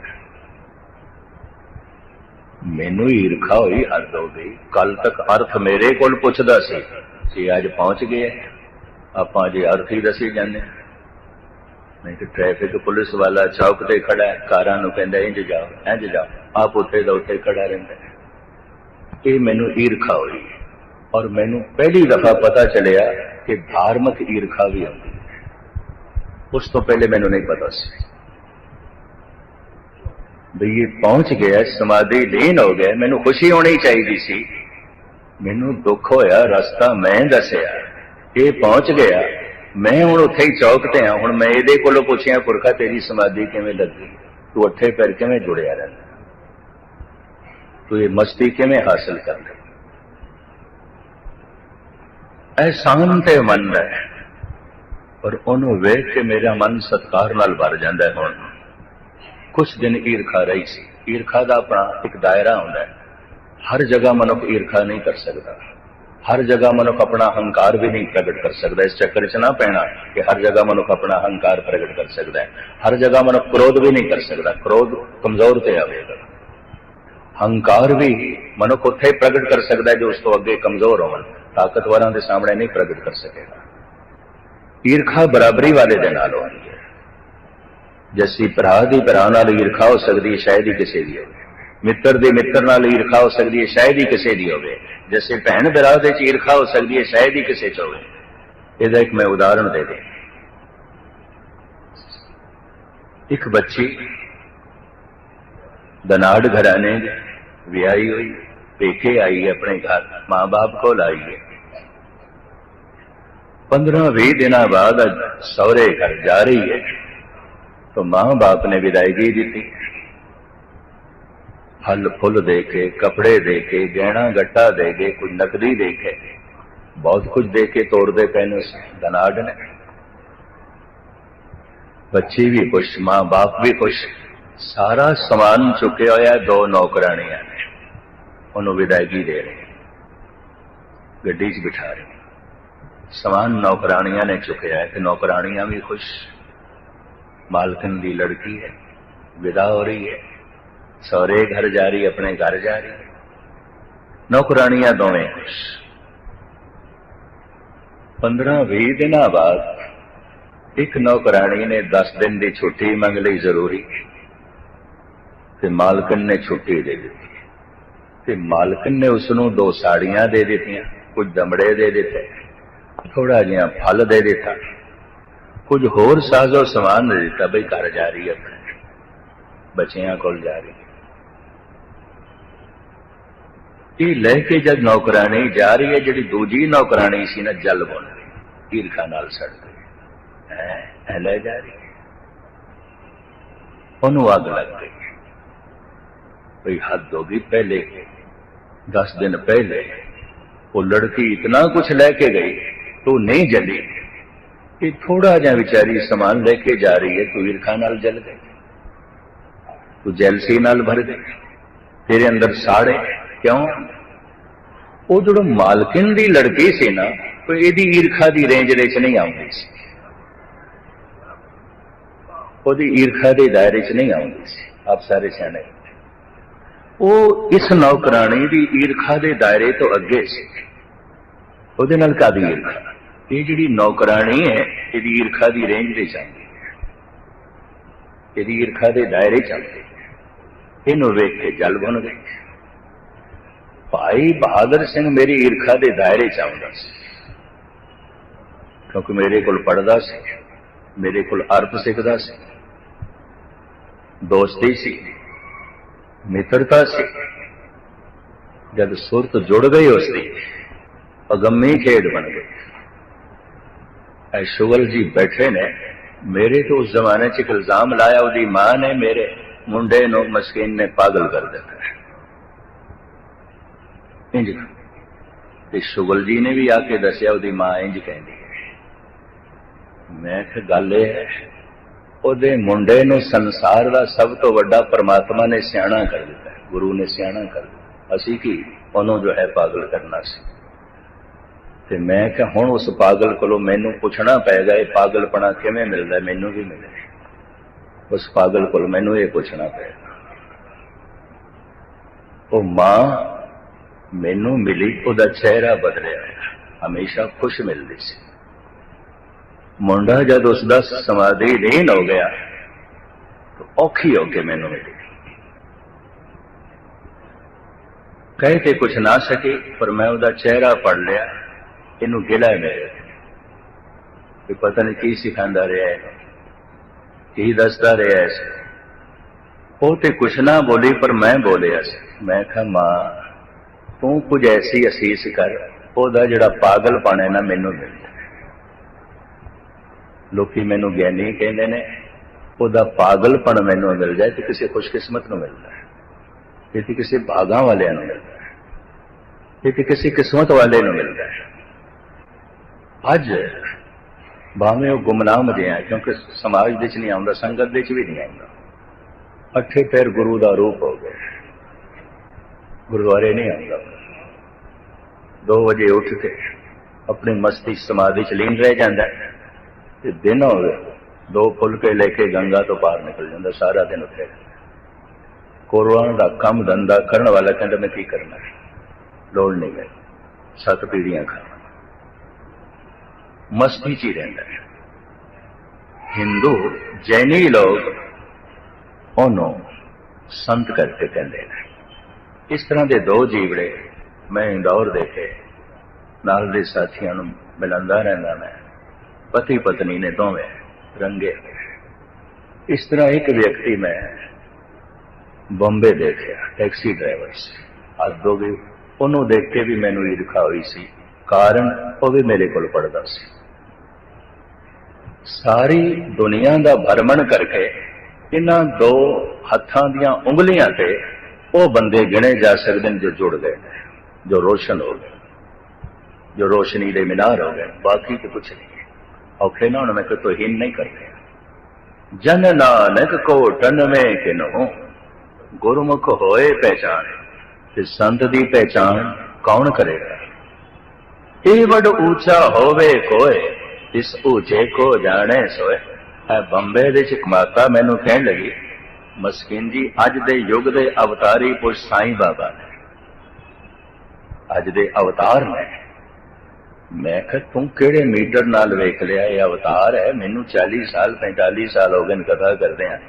ਮੈਨੂੰ ਹੀ ਈਰਖਾ ਹੋਈ ਹੱਦ ਹੋ ਗਈ ਕੱਲ ਤੱਕ ਅਰਥ ਮੇਰੇ ਕੋਲ ਪੁੱਛਦਾ ਸੀ ਕਿ ਅੱਜ ਪਹੁੰਚ ਗਏ ਆਪਾਂ ਜੇ ਅਰਥ ਹੀ ਦੱਸੀ ਜਾਂਦੇ। ਨਹੀਂ ਤੇ ਟ੍ਰੈਫਿਕ ਪੁਲਿਸ ਵਾਲਾ ਚੌਕ ਤੇ ਖੜਾ ਹੈ, ਕਾਰਾਂ ਨੂੰ ਕਹਿੰਦਾ ਇੰਜ ਜਾਓ ਇੰਜ ਜਾਓ। ਆਪ ਉੱਥੇ ਦਾ ਉੱਥੇ ਖੜਾ ਰਹਿੰਦਾ ਇਹ ਮੈਨੂੰ ਈਰਖਾ ਹੋਈ ਔਰ ਮੈਨੂੰ ਪਹਿਲੀ ਦਫਾ ਪਤਾ ਚੱਲਿਆ ਕਿ ਧਾਰਮਿਕ ਈਰਖਾ ਵੀ ਆਉਂਦੀ ਹੈ। ਉਸ ਤੋਂ ਪਹਿਲੇ ਮੈਨੂੰ ਨਹੀਂ ਪਤਾ ਸੀ। ਵੀ ਇਹ ਪਹੁੰਚ ਗਿਆ, ਸਮਾਧੀ ਲੀਨ ਹੋ ਗਿਆ, ਮੈਨੂੰ ਖੁਸ਼ੀ ਹੋਣੀ ਚਾਹੀਦੀ ਸੀ। ਮੈਨੂੰ ਦੁੱਖ ਹੋਇਆ, ਰਸਤਾ ਮੈਂ ਦੱਸਿਆ। ਇਹ ਪਹੁੰਚ ਗਿਆ। ਮੈਂ ਹੁਣ ਉੱਥੇ ਹੀ ਚੌਕ ਤੇ ਆ ਹੁਣ ਮੈਂ ਇਹਦੇ ਕੋਲੋਂ ਪੁੱਛਿਆ, ਪੁਰਖਾ, ਤੇਰੀ ਸਮਾਧੀ ਕਿਵੇਂ ਲੱਗੀ? ਤੂੰ ਉੱਥੇ ਪੈਰ ਕਿਵੇਂ ਜੁੜਿਆ ਰਹਿੰਦਾ? ਤੂੰ ਇਹ ਮਸਤੀ ਕਿਵੇਂ ਹਾਸਲ ਕਰ ਲਈ ਅਹਿਸਾਨ ਤੇ ਮਨ ਹੈ, ਪਰ ਉਹਨੂੰ ਵੇਖ ਕੇ ਮੇਰਾ ਮਨ ਸਤਕਾਰ ਨਾਲ ਭਰ ਜਾਂਦਾ ਹੈ ਹੁਣ। ਕੁਝ ਦਿਨ ਈਰਖਾ ਰਹੀ ਸੀ। ਈਰਖਾ ਦਾ ਆਪਣਾ ਇੱਕ ਦਾਇਰਾ ਹੁੰਦਾ ਹੈ। ਹਰ ਜਗ੍ਹਾ ਮਨੁੱਖ ਈਰਖਾ ਨਹੀਂ ਕਰ ਸਕਦਾ। ਹਰ ਜਗ੍ਹਾ ਮਨੁੱਖ ਆਪਣਾ ਹੰਕਾਰ ਵੀ ਨਹੀਂ ਪ੍ਰਗਟ ਕਰ ਸਕਦਾ। ਇਸ ਚੱਕਰ 'ਚ ਨਾ ਪੈਣਾ ਕਿ ਹਰ ਜਗ੍ਹਾ ਮਨੁੱਖ ਆਪਣਾ ਹੰਕਾਰ ਪ੍ਰਗਟ ਕਰ ਸਕਦਾ ਹੈ। ਹਰ ਜਗ੍ਹਾ ਮਨੁੱਖ ਕ੍ਰੋਧ ਵੀ ਨਹੀਂ ਕਰ ਸਕਦਾ। ਕ੍ਰੋਧ ਕਮਜ਼ੋਰ ਤੇ ਆਵੇਗਾ ਹੰਕਾਰ ਵੀ ਮਨੁੱਖ ਉੱਥੇ ਪ੍ਰਗਟ ਕਰ ਸਕਦਾ ਜੋ ਉਸ ਤੋਂ ਅੱਗੇ ਕਮਜ਼ੋਰ ਹੋਣ ਤਾਕਤਵਰਾਂ ਦੇ ਸਾਹਮਣੇ ਨਹੀਂ ਪ੍ਰਗਟ ਕਰ ਸਕੇਗਾ। ਈਰਖਾ ਬਰਾਬਰੀ ਵਾਲੇ ਦੇ ਨਾਲ ਹੋਣੀ ਹੈ। ਜੈਸੀ ਭਰਾ ਦੀ ਭਰਾ ਨਾਲ ਈਰਖਾ ਹੋ ਸਕਦੀ ਹੈ, ਸ਼ਾਇਦ ਹੀ ਕਿਸੇ ਦੀ ਹੋਵੇ। ਮਿੱਤਰ ਦੇ ਮਿੱਤਰ ਨਾਲ ਈਰਖਾ ਹੋ ਸਕਦੀ ਹੈ, ਸ਼ਾਇਦ ਹੀ ਕਿਸੇ ਦੀ ਹੋਵੇ। ਜਿਵੇਂ ਭੈਣ ਬਰਾਦਰ ਦੇ ਚ ਈਰਖਾ ਹੋ ਸਕਦੀ ਹੈ, ਸ਼ਾਇਦ ਹੀ ਕਿਸੇ ਚ ਹੋਵੇ। ਇਹਦਾ ਇੱਕ ਮੈਂ ਉਦਾਹਰਣ ਦੇ ਦੇ ਇੱਕ ਬੱਚੀ ਦਨਾੜ ਘਰਾਣੇ ਦੀ ਵਿਆਹੀ ਹੋਈ, ਪੇਕੇ ਆਈ ਹੈ ਆਪਣੇ ਘਰ, ਮਾਂ-ਬਾਪ ਕੋਲ ਆਈ ਹੈ। 15-20 ਦਿਨਾਂ ਬਾਅਦ ਸਹੁਰੇ ਘਰ ਜਾ ਰਹੀ ਹੈ। ਤਾਂ ਮਾਂ-ਬਾਪ ਨੇ ਵਿਦਾਇਗੀ ਦਿੱਤੀ। फल फुल दे के कपड़े दे के गहना गट्टा दे के कुछ नकदी दे के बहुत कुछ दे के तोड़ दे पहने उस धनाड ने बच्ची भी खुश माँ बाप भी खुश सारा समान चुके होया दो नौकरानियां ने ਉਹਨੂੰ ਵਿਦਾਇਗੀ ਦੇ ਰਹੇ ਗੱਡੀ 'ਚ ਬਿਠਾ ਰਹੇ ਸਮਾਨ ਨੌਕਰਾਨੀਆਂ ਨੇ ਚੁੱਕਿਆ ਹੈ ਤੇ ਨੌਕਰਾਨੀਆਂ ਵੀ ਖੁਸ਼ मालकन की लड़की है विदा हो रही है ਸਹੁਰੇ ਘਰ ਜਾ ਰਹੀ, ਆਪਣੇ ਘਰ ਜਾ ਰਹੀ। ਨੌਕਰਾਨੀਆਂ ਦੋਵੇਂ 15-20 ਦਿਨਾਂ ਬਾਅਦ ਇੱਕ ਨੌਕਰਾਨੀ ਨੇ 10 ਦਿਨ ਦੀ ਛੁੱਟੀ ਮੰਗ ਲਈ ਜ਼ਰੂਰੀ। ਤੇ ਮਾਲਕਨ ਨੇ ਛੁੱਟੀ ਦੇ ਦਿੱਤੀ। ਤੇ ਮਾਲਕਨ ਨੇ ਉਸ ਨੂੰ ਦੋ ਸਾੜੀਆਂ ਦੇ ਦਿੱਤੀਆਂ, ਕੁਝ ਦਮੜੇ ਦੇ ਦਿੱਤੇ ਥੋੜਾ ਜਿਹਾ ਫਲ ਦੇ ਦਿੱਤਾ। ਕੁਝ ਹੋਰ ਸਾਜ਼ੋ ਸਮਾਨ ਦੇ ਦਿੱਤਾ, ਬਈ ਘਰ ਜਾ ਰਹੀ ਹੈ ਬੱਚਿਆਂ ਕੋਲ ਜਾ ਰਹੀ। ਇਹ ਲੈ ਕੇ ਜਦ ਨੌਕਰਾਣੀ ਜਾ ਰਹੀ ਹੈ, ਜਿਹੜੀ ਦੂਜੀ ਨੌਕਰਾਣੀ ਸੀ ਨਾ, ਜਲ ਬਣ ਗਈ ਈਰਖਾ ਨਾਲ ਸੜ ਗਈ ਹੈ। ਲੈ ਜਾ ਰਹੀ ਹੈ। ਉਹਨੂੰ ਅੱਗ ਲੱਗ ਗਈ। ਭਈ ਹੱਦ ਹੋ ਗਈ ਪਹਿਲੇ। 10 ਦਿਨ ਪਹਿਲੇ ਉਹ ਲੜਕੀ ਇਤਨਾ ਕੁਝ ਲੈ ਕੇ ਗਈ, ਤੂੰ ਨਹੀਂ ਜਲੀ। ਇਹ ਥੋੜਾ ਜਿਹਾ ਵਿਚਾਰੀ ਸਮਾਨ ਲੈ ਕੇ ਜਾ ਰਹੀ ਹੈ, ਤੂੰ ਈਰਖਾ ਨਾਲ ਜਲ ਗਈ। ਤੂੰ ਜੈਲਸੀ ਨਾਲ ਭਰ ਗਈ ਤੇਰੇ ਅੰਦਰ ਸਾੜੇ। ਕਿਉਂ? ਉਹ ਜਿਹੜਾ ਮਾਲਕਿਨ ਦੀ ਲੜਕੀ ਸੀ ਨਾ ਉਹ ਇਹਦੀ ਈਰਖਾ ਦੀ ਰੇਂਜ ਦੇ ਵਿੱਚ ਨਹੀਂ ਆਉਂਦੀ ਸੀ। ਉਹਦੀ ਈਰਖਾ ਦੇ ਦਾਇਰੇ 'ਚ ਨਹੀਂ ਆਉਂਦੀ ਸੀ, ਆਪ ਸਾਰੇ ਸਿਆਣੇ। ਉਹ ਇਸ ਨੌਕਰਾਣੀ ਦੀ ਈਰਖਾ ਦੇ ਦਾਇਰੇ ਤੋਂ ਅੱਗੇ ਸੀ। ਉਹਦੇ ਨਾਲ ਕਾਦੀ ਈਰਖਾ? ਇਹ ਜਿਹੜੀ ਨੌਕਰਾਣੀ ਹੈ, ਇਹਦੀ ਈਰਖਾ ਦੀ ਰੇਂਜ ਦੇ ਜਾਂਦੀ ਹੈ। ਇਹਦੀ ਈਰਖਾ ਦੇ ਦਾਇਰੇ ਚ ਚੱਲਦੀ ਇਹਨੂੰ ਵੇਖ ਕੇ ਜਲ ਬਣ ਗਈ। ਭਾਈ ਬਹਾਦਰ ਸਿੰਘ ਮੇਰੀ ਈਰਖਾ ਦੇ ਦਾਇਰੇ ਚ ਆਉਂਦਾ ਸੀ ਕਿਉਂਕਿ ਮੇਰੇ ਕੋਲ ਪੜਦਾ ਸੀ ਮੇਰੇ ਕੋਲ ਅਰਥ ਸਿੱਖਦਾ ਸੀ ਦੋਸਤੀ ਸੀ ਮਿੱਤਰਤਾ ਸੀ ਜਦ ਸੁਰਤ ਜੁੜ ਗਈ ਉਸ ਦੀ ਅਗੰਮੀ ਖੇਡ ਬਣ ਗਈ ਐ ਸ਼ੁਗਲ ਜੀ ਬੈਠੇ ਨੇ ਮੇਰੇ ਤੋਂ ਉਸ ਜ਼ਮਾਨੇ 'ਚ ਇੱਕ ਇਲਜ਼ਾਮ ਲਾਇਆ ਉਹਦੀ ਮਾਂ ਨੇ ਮੇਰੇ ਮੁੰਡੇ ਨੂੰ ਮਸਕੀਨ ਨੇ ਪਾਗਲ ਕਰ ਦਿੱਤਾ ਹੈ ਇੰਜ ਤੇ ਸ਼ੁਗਲ ਜੀ ਨੇ ਵੀ ਆ ਕੇ ਦੱਸਿਆ, ਉਹਦੀ ਮਾਂ ਇੰਜ ਕਹਿੰਦੀ ਹੈ। ਮੈਂ ਕਿਹਾ, ਗੱਲ ਇਹ ਹੈ, ਉਹਦੇ ਮੁੰਡੇ ਨੂੰ ਸੰਸਾਰ ਦਾ ਸਭ ਤੋਂ ਵੱਡਾ ਪਰਮਾਤਮਾ ਨੇ ਸਿਆਣਾ ਕਰ ਦਿੱਤਾ, ਗੁਰੂ ਨੇ ਸਿਆਣਾ ਕਰ ਦਿੱਤਾ। ਅਸੀਂ ਕੀ, ਉਹਨੂੰ ਜੋ ਹੈ ਪਾਗਲ ਕਰਨਾ ਸੀ? ਤੇ ਮੈਂ ਕਿਹਾ, ਹੁਣ ਉਸ ਪਾਗਲ ਕੋਲੋਂ ਮੈਨੂੰ ਪੁੱਛਣਾ ਪਏਗਾ, ਇਹ ਪਾਗਲਪਣਾ ਕਿਵੇਂ ਮਿਲਦਾ? ਮੈਨੂੰ ਵੀ ਮਿਲੇ ਉਸ ਪਾਗਲ ਕੋਲ ਮੈਨੂੰ ਇਹ ਪੁੱਛਣਾ ਪਏਗਾ। ਉਹ ਮਾਂ ਮੈਨੂੰ ਮਿਲੀ, ਉਹਦਾ ਚਿਹਰਾ ਬਦਲਿਆ। ਹਮੇਸ਼ਾ ਖੁਸ਼ ਮਿਲਦੀ ਸੀ। ਮੁੰਡਾ ਜਦ ਉਸ ਦਾ ਸਮਾਧੀ ਲੀਨ ਹੋ ਗਿਆ, ਤਾਂ ਔਖੀ ਹੋ ਕੇ ਮੈਨੂੰ ਮਿਲੀ। ਕਹਿ ਤੇ ਕੁਛ ਨਾ ਸਕੇ, ਪਰ ਮੈਂ ਉਹਦਾ ਚਿਹਰਾ ਪੜ ਲਿਆ। ਇਹਨੂੰ ਗਿਲਾ ਮੇਰੇ ਕਿ ਪਤਾ ਨਹੀਂ ਕੀ ਸਿਖਾਉਂਦਾ ਰਿਹਾ ਹੈ ਕੀ ਦੱਸਦਾ ਰਿਹਾ ਹੈ ਉਹ ਤੇ ਕੁਛ ਨਾ ਬੋਲੀ, ਪਰ ਮੈਂ ਬੋਲਿਆ ਸੀ। ਮੈਂ ਕਿਹਾ, ਮਾਂ ਤੂੰ ਕੁਝ ਐਸੀ ਅਸੀਸ ਕਰ, ਉਹਦਾ ਜਿਹੜਾ ਪਾਗਲਪਣ ਹੈ ਨਾ ਮੈਨੂੰ ਮਿਲਦਾ ਜਾਏ ਲੋਕੀ ਮੈਨੂੰ ਗਿਆਨੀ ਕਹਿੰਦੇ ਨੇ, ਉਹਦਾ ਪਾਗਲਪਣ ਮੈਨੂੰ ਮਿਲ ਜਾਏ ਤੇ ਕਿਸੇ ਖੁਸ਼ਕਿਸਮਤ ਨੂੰ ਮਿਲਦਾ ਹੈ। ਇਹ ਤੇ ਕਿਸੇ ਭਾਗਾਂ ਵਾਲਿਆਂ ਨੂੰ ਮਿਲਦਾ ਹੈ। ਇਹ ਤੇ ਕਿਸੇ ਕਿਸਮਤ ਵਾਲੇ ਨੂੰ ਮਿਲਦਾ ਹੈ। ਅੱਜ ਭਾਵੇਂ ਉਹ ਗੁਮਨਾਮ ਜਿਹਾ ਕਿਉਂਕਿ ਸਮਾਜ ਵਿੱਚ ਨਹੀਂ ਆਉਂਦਾ, ਸੰਗਤ ਵਿੱਚ ਵੀ ਨਹੀਂ ਆਉਂਦਾ। ਅੱਠੇ ਪੈਰ ਗੁਰੂ ਦਾ ਰੂਪ ਹੋ ਗਿਆ। ਗੁਰਦੁਆਰੇ ਨਹੀਂ ਆਉਂਦਾ। 2 ਵਜੇ ਉੱਠ ਕੇ ਆਪਣੀ ਮਸਤੀ ਸਮਾਧੀ ਚ ਲੀਨ ਰਹਿ ਜਾਂਦਾ ਤੇ ਦਿਨ ਹੋਵੇ, ਦੋ ਫੁਲਕੇ ਲੈ ਕੇ ਗੰਗਾ ਤੋਂ ਬਾਹਰ ਨਿਕਲ ਜਾਂਦਾ, ਸਾਰਾ ਦਿਨ ਉੱਥੇ। ਕੋਰਵਾਨ ਦਾ ਕੰਮ ਧੰਦਾ ਕਰਨ ਵਾਲਾ ਕਹਿੰਦਾ, ਮੈਂ ਕੀ ਕਰਨਾ ਲੋੜ ਨਹੀਂ ਹੈ। ਸੱਤ ਪੀੜੀਆਂ ਖਾਣਾ ਮਸਤੀ ਚ ਹੀ ਰਹਿੰਦਾ ਹੈ। ਹਿੰਦੂ ਜੈਨੀ ਲੋਕ ਉਹਨੂੰ ਸੰਤ ਕਰਕੇ ਕਹਿੰਦੇ ਨੇ। ਇਸ ਤਰ੍ਹਾਂ ਦੇ ਦੋ ਜੀਵੜੇ ਮੈਂ ਇੰਦੌਰ ਦੇਖੇ ਨਾਲ ਦੇ ਸਾਥੀਆਂ ਨੂੰ ਮਿਲੰਦਾ ਰਹਿੰਦਾ ਮੈਂ। ਪਤੀ ਪਤਨੀ ਨੇ ਦੋਵੇਂ ਰੰਗੇ ਇਸ ਤਰ੍ਹਾਂ ਇੱਕ ਵਿਅਕਤੀ ਮੈਂ ਬੰਬੇ ਦੇਖਿਆ, ਟੈਕਸੀ ਡਰਾਈਵਰ ਸੀ। ਅੱਜ ਦੋ ਵੀ ਉਹਨੂੰ ਦੇਖ ਕੇ ਵੀ ਮੈਨੂੰ ਈਰਖਾ ਹੋਈ ਸੀ। ਕਾਰਨ ਉਹ ਵੀ ਮੇਰੇ ਕੋਲ ਪੜਦਾ ਸੀ। ਸਾਰੀ ਦੁਨੀਆ ਦਾ ਭਰਮਣ ਕਰਕੇ ਇਹਨਾਂ ਦੋ ਹੱਥਾਂ ਦੀਆਂ ਉਂਗਲੀਆਂ ਤੇ ਉਹ ਬੰਦੇ ਗਿਣੇ ਜਾ ਸਕਦੇ ਨੇ ਜੋ ਜੁੜ ਗਏ ਨੇ, ਜੋ ਰੋਸ਼ਨ ਹੋ ਗਏ ਜੋ ਰੋਸ਼ਨੀ ਦੇ ਮਿਨਾਰ ਹੋ ਗਏ ਬਾਕੀ ਤੇ ਕੁਛ ਨਹੀਂ ਔਖੇ ਨਾ ਹੁਣ, ਮੈਂ ਕੋਈ ਤੋਹੀਨ ਨਹੀਂ ਕਰਦੇ। ਜਨ ਨਾਨਕ ਕੋ ਟਨ ਮੈਂ ਕਿਨੋ, ਗੁਰਮੁਖ ਹੋਏ ਪਹਿਚਾਨ। ਤੇ ਸੰਤ ਦੀ ਪਹਿਚਾਨ ਕੌਣ ਕਰੇਗਾ? ਇਹ ਵੱਡ ਉੱਚਾ ਹੋਵੇ ਕੋਏ, ਇਸ ਉੱਚੇ ਕੋ ਜਾਣੇ ਸੋਏ। ਇਹ ਬੰਬੇ ਦੇ ਚ ਮਾਤਾ ਮੈਨੂੰ ਕਹਿਣ ਲੱਗੀ ਮਸਕਿਨ ਜੀ ਅੱਜ ਦੇ ਯੁੱਗ ਦੇ ਅਵਤਾਰੀ ਪੁਰਸ਼ ਸਾਈਂ ਬਾਬਾ ਨੇ। ਅੱਜ ਦੇ ਅਵਤਾਰ ਨੇ। ਮੈਂ ਕਿਹਾ ਤੂੰ ਕਿਹੜੇ ਮੀਟਰ ਨਾਲ ਵੇਖ ਲਿਆ? ਇਹ ਅਵਤਾਰ ਹੈ। ਮੈਨੂੰ 40 ਸਾਲ 45 ਸਾਲ ਹੋ ਗਏ ਨੇ ਕਥਾ ਕਰਦੇ ਆ।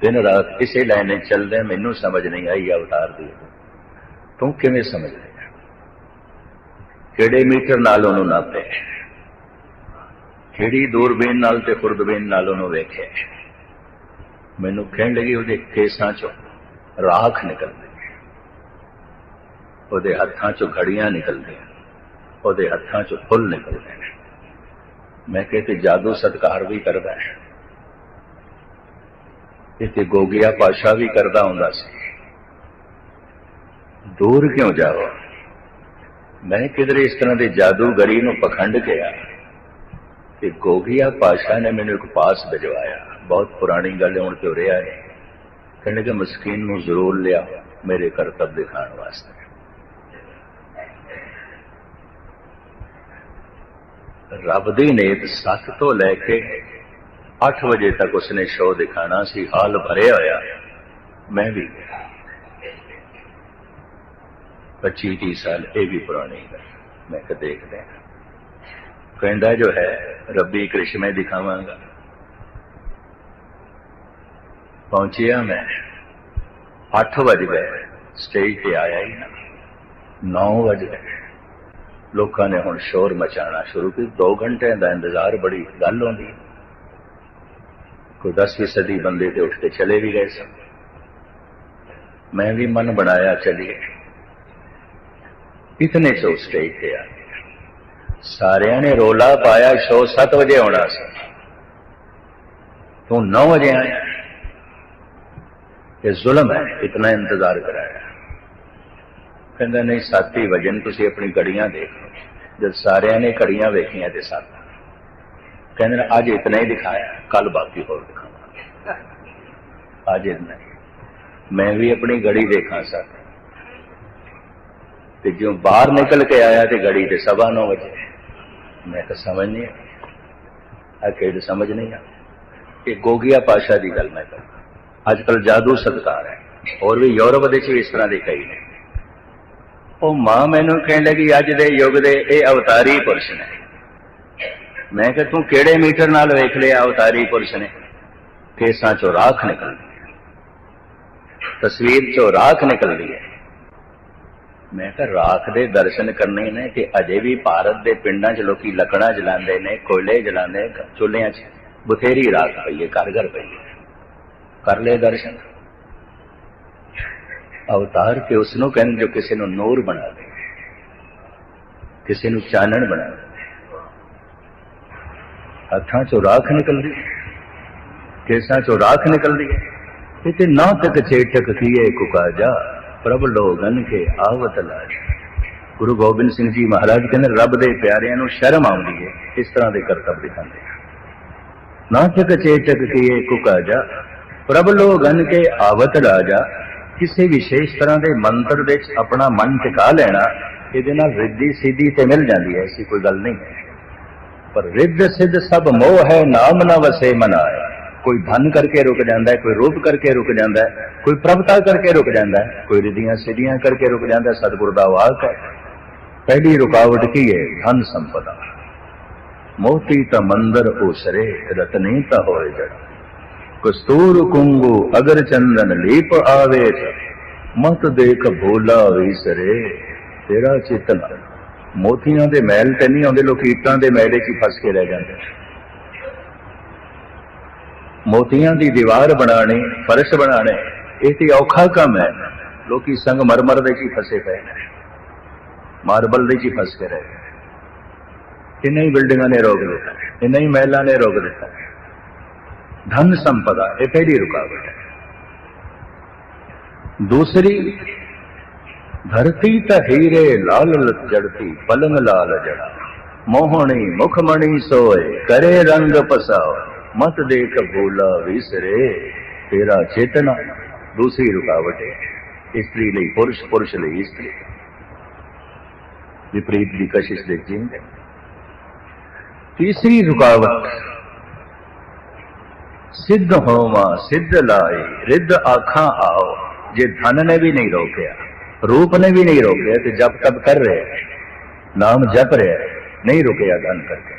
ਦਿਨ ਰਾਤ ਇਸੇ ਲਾਈਨ ਚੱਲਦੇ ਹਾਂ, ਮੈਨੂੰ ਸਮਝ ਨਹੀਂ ਆਈ ਅਵਤਾਰ ਦੀ। ਤੂੰ ਕਿਵੇਂ ਸਮਝ ਲਿਆ? ਕਿਹੜੇ ਮੀਟਰ ਨਾਲ ਉਹਨੂੰ ਨਾਪੇ ਕਿਹੜੀ ਦੂਰਬੀਨ ਨਾਲ ਤੇ ਖੁਰਦਬੀਨ ਨਾਲ ਉਹਨੂੰ ਵੇਖਿਆ? ਮੈਨੂੰ ਕਹਿਣ ਲੱਗੀ ਉਹਦੇ ਕੇਸਾਂ ਚੋਂ ਰਾਖ ਨਿਕਲਦੀ। ਉਹਦੇ ਹੱਥਾਂ ਚੋਂ ਘੜੀਆਂ ਨਿਕਲਦੀਆਂ। ਉਹਦੇ ਹੱਥਾਂ ਚੋਂ ਫੁੱਲ ਨਿਕਲਦੇ ਨੇ। ਮੈਂ ਕਿਹਾ ਤੇ ਜਾਦੂ ਸਤਕਾਰ ਵੀ ਕਰਦਾ ਹੈ। ਇਹ ਗੋਗਿਆ ਪਾਸ਼ਾ ਵੀ ਕਰਦਾ ਹੁੰਦਾ ਸੀ। ਦੂਰ ਕਿਉਂ ਜਾਓ ਮੈਂ ਕਿਧਰੇ ਇਸ ਤਰ੍ਹਾਂ ਦੇ ਜਾਦੂਗਰੀ ਨੂੰ ਪਖੰਡ ਗਿਆ ਕਿ ਗੋਗਿਆ ਪਾਸ਼ਾ ਨੇ ਮੈਨੂੰ ਇੱਕ ਪਾਸ ਭਿਜਵਾਇਆ। ਬਹੁਤ ਪੁਰਾਣੀ ਗੱਲ ਹੁਣ ਤੇ ਹੋ ਰਿਹਾ ਹੈ ਕਹਿੰਦੇ ਕਿ ਮਸਕੀਨ ਨੂੰ ਜ਼ਰੂਰ ਲਿਆ ਮੇਰੇ ਕਰਤੱਵ ਦਿਖਾਉਣ ਵਾਸਤੇ ਰੱਬ ਦੀ ਨੀਤ 7 ਤੋਂ ਲੈ ਕੇ 8 ਵਜੇ ਤੱਕ ਉਸਨੇ ਸ਼ੋਅ ਦਿਖਾਣਾ ਸੀ ਹਾਲ ਭਰਿਆ ਹੋਇਆ ਮੈਂ ਵੀ ਗਿਆ 25 30 ਸਾਲ ਇਹ ਵੀ ਪੁਰਾਣੀ ਹੈ ਮੈਂ ਕਿ ਦੇਖਦੇ ਹਾਂ ਕਹਿੰਦਾ ਜੋ ਹੈ ਰੱਬੀ ਕ੍ਰਿਸ਼ਮੇ ਦਿਖਾਵਾਂਗਾ ਪਹੁੰਚਿਆ ਮੈਂ 8 ਵਜੇ ਗਏ ਸਟੇਜ ਤੇ ਆਇਆ ਹੀ ਨਾ 9 ਵਜੇ ਗਏ ਲੋਕਾਂ ਨੇ ਹੁਣ ਸ਼ੋਰ ਮਚਾਉਣਾ ਸ਼ੁਰੂ ਕੀਤਾ 2 ਘੰਟੇ ਦਾ ਇੰਤਜ਼ਾਰ ਬੜੀ ਗੱਲ ਹੁੰਦੀ ਕੋਈ 10ਵੀਂ ਸਦੀ ਬੰਦੇ ਤੇ ਉੱਠ ਕੇ ਚਲੇ ਵੀ ਗਏ ਸਨ ਮੈਂ ਵੀ ਮਨ ਬਣਾਇਆ ਚਲੀਏ ਇਤਨੇ ਚੋ ਸਟੇਜ ਤੇ ਆ ਗਏ ਸਾਰਿਆਂ ਨੇ ਰੋਲਾ ਪਾਇਆ ਸ਼ੋ 7 ਵਜੇ ਆਉਣਾ ਸੀ ਤੂੰ 9 ਵਜੇ ਆਇਆ ਇਹ ਜ਼ੁਲਮ ਹੈ, ਇਤਨਾ ਇੰਤਜ਼ਾਰ ਕਰਾਇਆ। ਕਹਿੰਦਾ, ਨਹੀਂ ਸਾਤੀ ਵਜਨ ਤੁਸੀਂ ਆਪਣੀ ਘੜੀਆਂ ਦੇਖ ਲਓ। ਜਦ ਸਾਰਿਆਂ ਨੇ ਘੜੀਆਂ ਵੇਖੀਆਂ ਤੇ ਸੱਤ। ਕਹਿੰਦੇ ਨੇ, ਅੱਜ ਇਤਨਾ ਹੀ ਦਿਖਾਇਆ ਕੱਲ ਬਾਕੀ ਹੋਰ ਦਿਖਾਵਾਂਗੇ। ਅੱਜ ਇਤਨਾ ਹੀ। ਮੈਂ ਵੀ ਆਪਣੀ ਘੜੀ ਦੇਖਾਂ ਸਰ ਤੇ ਜਿਉਂ ਬਾਹਰ ਨਿਕਲ ਕੇ ਆਇਆ ਤੇ ਘੜੀ ਤੇ ਸਵਾ ਨੌ ਵਜੇ, ਮੈਂ ਤਾਂ ਸਮਝ ਨਹੀਂ ਆ ਕਿਹੜੀ ਸਮਝ ਨਹੀਂ ਆ ਇਹ ਗੋਗਿਆ ਪਾਸ਼ਾ ਦੀ ਗੱਲ ਮੈਂ ਕਰਦਾ। ਅੱਜ ਕੱਲ ਜਾਦੂ ਸਤਕਾਰ ਹੈ। ਹੋਰ ਵੀ ਯੂਰਪ ਦੇ ਵਿੱਚ ਵੀ ਇਸ ਤਰ੍ਹਾਂ ਦੇ ਕਈ ਨੇ। ਉਹ ਮਾਂ ਮੈਨੂੰ ਕਹਿਣ ਲੱਗੀ, ਅੱਜ ਦੇ ਯੁੱਗ ਦੇ ਇਹ ਅਵਤਾਰੀ ਪੁਰਸ਼ ਨੇ। ਮੈਂ ਕਿਹਾ, ਤੂੰ ਕਿਹੜੇ ਮੀਟਰ ਨਾਲ ਵੇਖ ਲਿਆ ਅਵਤਾਰੀ ਪੁਰਸ਼ ਨੇ? ਕੇਸਾਂ ਚੋਂ ਰਾਖ ਨਿਕਲਦੀ ਹੈ। ਤਸਵੀਰ ਚੋਂ ਰਾਖ ਨਿਕਲਦੀ ਹੈ। ਮੈਂ ਕਿਹਾ, ਰਾਖ ਦੇ ਦਰਸ਼ਨ ਕਰਨੇ ਨੇ ਕਿ ਅਜੇ ਵੀ ਭਾਰਤ ਦੇ ਪਿੰਡਾਂ 'ਚ ਲੋਕੀ ਲੱਕੜਾਂ ਜਲਾਉਂਦੇ ਨੇ, ਕੋਇਲੇ ਜਲਾਉਂਦੇ ਚੁੱਲ੍ਹਿਆਂ 'ਚ ਬਥੇਰੀ ਰਾਖ ਪਈ ਹੈ ਘਰ ਘਰ ਪਈ ਹੈ। ਕਰ ਲਏ ਦਰਸ਼ਨ। ਅਵਤਾਰ ਕੇ ਉਸ ਨੂੰ ਕਹਿੰਦੇ ਜੋ ਕਿਸੇ ਨੂੰ ਨੂਰ ਬਣਾ ਦੇ, ਕਿਸੇ ਨੂੰ ਚਾਨਣ ਬਣਾ ਦੇ। ਹੱਥਾਂ ਚੋਂ ਰਾਖ ਨਿਕਲਦੀ ਕੇਸਾਂ ਚੋਂ ਰਾਖ ਨਿਕਲਦੀ ਹੈ। ਇਤੇ ਨਾ ਤੱਕ ਚੇਟਕ ਕੀਏ ਕੁਕਾਜਾ ਪ੍ਰਭ ਲੋਗਨ ਕੇ ਆਵਤ ਲਾਜ। ਗੁਰੂ ਗੋਬਿੰਦ ਸਿੰਘ ਜੀ ਮਹਾਰਾਜ ਕਹਿੰਦੇ, ਰੱਬ ਦੇ ਪਿਆਰਿਆਂ ਨੂੰ ਸ਼ਰਮ ਆਉਂਦੀ ਹੈ, ਇਸ ਤਰ੍ਹਾਂ ਦੇ ਕਰਤੱਵ ਦਿਖਾਉਂਦੇ ਨਾ ਤੱਕ ਚੇਟਕ ਕੀਏ ਕੁਕਾਜਾ ਪ੍ਰਭ ਲੋਗਨ ਕੇ ਆਵਤ ਰਾਜਾ, ਕਿਸੇ ਵਿਸ਼ੇਸ਼ ਤਰ੍ਹਾਂ ਦੇ ਮੰਤਰ ਵਿੱਚ ਆਪਣਾ ਮਨ ਟਿਕਾ ਲੈਣਾ, ਇਹਦੇ ਨਾਲ ਰਿੱਧੀ ਸਿੱਧੀ ਤੇ ਮਿਲ ਜਾਂਦੀ ਹੈ, ਐਸੀ ਕੋਈ ਗੱਲ ਨਹੀਂ। ਹੈ ਪਰ ਰਿੱਧ ਸਿੱਧ ਸਭ ਮੋਹ ਹੈ, ਨਾਮ ਨਾ ਵਸੇ ਮਨਾਏ। ਕੋਈ ਧਨ ਕਰਕੇ ਰੁਕ ਜਾਂਦਾ ਹੈ, ਕੋਈ ਰੂਪ ਕਰਕੇ ਰੁਕ ਜਾਂਦਾ ਹੈ, ਕੋਈ ਪ੍ਰਭਤਾ ਕਰਕੇ ਰੁਕ ਜਾਂਦਾ ਹੈ, ਕੋਈ ਰਿੱਧੀਆਂ ਸਿੱਧੀਆਂ ਕਰਕੇ ਰੁਕ ਜਾਂਦਾ ਹੈ, ਸਤਿਗੁਰ ਦਾ ਵਾਕ ਹੈ। ਪਹਿਲੀ ਰੁਕਾਵਟ ਕੀ ਹੈ? ਧਨ ਸੰਪਦਾ। ਮੋਤੀ ਤਾਂ ਮੰਦਰ ਉਸਰੇ, ਰਤਨੀ ਤਾਂ ਹੋਏ ਜੜ ਕਸਤੂਰ ਕੁੰਗੂ ਅਗਰ ਚੰਦਨ ਲੀਪ ਆਵੇ ਮਤ ਦੇਖ ਭੋਲਾ ਵਿਸਰੇ ਤੇਰਾ ਚੇਤਨ ਮੋਤੀਆਂ ਦੇ ਮਹਿਲ ਤੇ ਨਹੀਂ ਆਉਂਦੇ, ਲੋਕ ਈਟਾਂ ਦੇ ਮਹਿਲੇ 'ਚ ਹੀ ਫਸ ਕੇ ਰਹਿ ਜਾਂਦੇ। ਮੋਤੀਆਂ ਦੀ ਦੀਵਾਰ ਬਣਾਣੀ ਫਰਸ਼ ਬਣਾਣੇ ਇਹ ਤੇ ਔਖਾ ਕੰਮ ਹੈ। ਲੋਕੀ ਸੰਗ ਮਰਮਰ ਦੇ 'ਚ ਹੀ ਫਸੇ ਪਏ ਨੇ। ਮਾਰਬਲ ਦੇ 'ਚ ਹੀ ਫਸ ਕੇ ਰਹਿ ਗਏ। ਇਹਨਾਂ ਹੀ ਬਿਲਡਿੰਗਾਂ ਨੇ ਰੋਕ ਦਿੱਤਾ ਇਹਨਾਂ ਹੀ ਮਹਿਲਾਂ ਨੇ ਰੋਕ ਦਿੱਤਾ। ਧਨ ਸੰਪਦਾ ਇਹ ਪਹਿਲੀ ਰੁਕਾਵਟ ਹੈ ਦੂਸਰੀ ਧਰਤੀ ਤਾਂ ਹੀਰੇ ਲਾਲ ਲਤ ਜੜਤੀ ਪਲੰਗ ਲਾਲ ਜੜਾ ਮੋਹਣੀ ਮੁਖਮਣੀ ਸੋਏ ਕਰੇ ਰੰਗ ਪਸਾਓ ਮਤ ਦੇਖ ਭੂਲਾ ਵਿਸਰੇ ਤੇਰਾ ਚੇਤਨਾ ਦੂਸਰੀ ਰੁਕਾਵਟ ਹੈ ਇਸਤਰੀ ਲਈ ਪੁਰਸ਼ ਪੁਰਸ਼ ਲਈ ਇਸਤਰੀ ਵਿਪਰੀਤ ਦੀ ਕਸ਼ਿਸ਼ ਦੇ ਜਿੰਦ ਤੀਸਰੀ ਰੁਕਾਵਟ ਸਿੱਧ ਹੋਵਾ ਸਿੱਧ ਲਾਏ ਰਿੱਧ ਆਖਾਂ ਆਓ। ਜੇ ਧਨ ਨੇ ਵੀ ਨਹੀਂ ਰੋਕਿਆ ਰੂਪ ਨੇ ਵੀ ਨਹੀਂ ਰੋਕਿਆ ਤੇ ਜਪ ਤਪ ਕਰ ਰਿਹਾ ਹੈ। ਨਾਮ ਜਪ ਰਿਹਾ ਹੈ ਨਹੀਂ ਰੁਕਿਆ ਧਨ ਕਰਕੇ।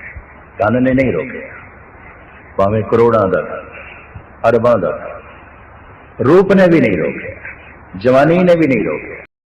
ਧਨ ਨੇ ਨਹੀਂ ਰੋਕਿਆ। ਭਾਵੇਂ ਕਰੋੜਾਂ ਦਾ ਧਨ, ਅਰਬਾਂ ਦਾ ਰੂਪ ਨੇ ਵੀ ਨਹੀਂ ਰੋਕਿਆ ਜਵਾਨੀ ਨੇ ਵੀ ਨਹੀਂ ਰੋਕਿਆ।